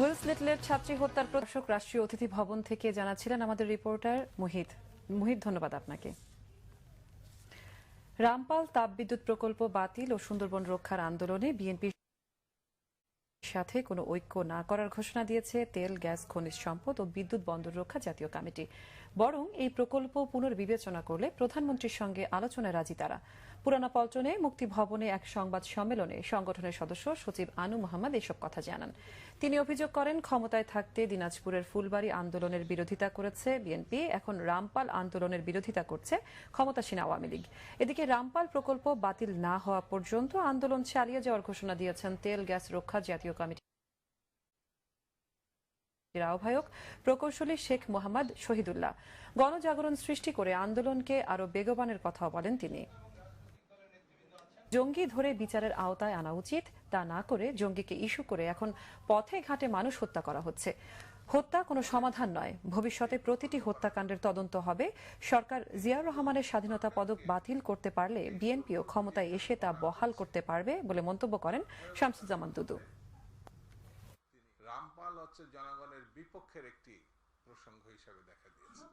Wills লিটলের ছাত্রী হত্যার প্রদর্শক রাষ্ট্রীয় অতিথি ভবন থেকে জানাচ্ছিলেন আমাদের রিপোর্টার মুহিত। মুহিত, ধন্যবাদ আপনাকে। রামপাল তাপবিদ্যুৎ প্রকল্প বাতিল ও সুন্দরবন রক্ষার আন্দোলনে বিএনপি সাথে কোনো ঐক্য না করার ঘোষণা দিয়েছে তেল, গ্যাস, খনিজ সম্পদ ও বিদ্যুৎ বন্দর রক্ষা জাতীয় কমিটি। বরং এই প্রকল্প পুনর্বিবেচনা করলে প্রধানমন্ত্রীর সঙ্গে আলোচনায় রাজি তারা। পুরানা পল্টনে মুক্তি ভবনে এক সংবাদ সম্মেলনে সংগঠনের সদস্য সচিব আনু মোহাম্মদ এসব কথা জানান। তিনি অভিযোগ করেন, ক্ষমতায় থাকতে দিনাজপুরের ফুলবাড়ি আন্দোলনের বিরোধিতা করেছে বিএনপি, এখন রামপাল আন্দোলনের বিরোধিতা করছে ক্ষমতাসীন আওয়ামী লীগ। এদিকে রামপাল প্রকল্প বাতিল না হওয়া পর্যন্ত আন্দোলন চালিয়ে যাওয়ার ঘোষণা দিয়েছেন তেল, গ্যাস রক্ষা জাতীয় কমিটির আহ্বায়ক প্রকৌশলী শেখ মোহাম্মদ শহীদুল্লাহ। গণজাগরণ সৃষ্টি করে আন্দোলনকে আরও বেগবানের কথাও বলেন তিনি। জঙ্গি ধরে বিচারের আওতায় আনা উচিত, তা না করে জঙ্গিকে ইস্যু করে এখন পথে ঘাটে মানুষ হত্যা করা হচ্ছে। হত্যা কোনো সমাধান নয়। ভবিষ্যতে প্রতিটি হত্যাকাণ্ডের তদন্ত হবে। সরকার জিয়াউর রহমানের স্বাধীনতা পদক বাতিল করতে পারলে বিএনপিও ক্ষমতায় এসে তা বহাল করতে পারবে বলে মন্তব্য করেন শামসুজ্জামান দুদু। রামপাল হচ্ছে জনগণের বিপক্ষের একটি প্রসঙ্গ হিসাবে দেখা দিয়েছে।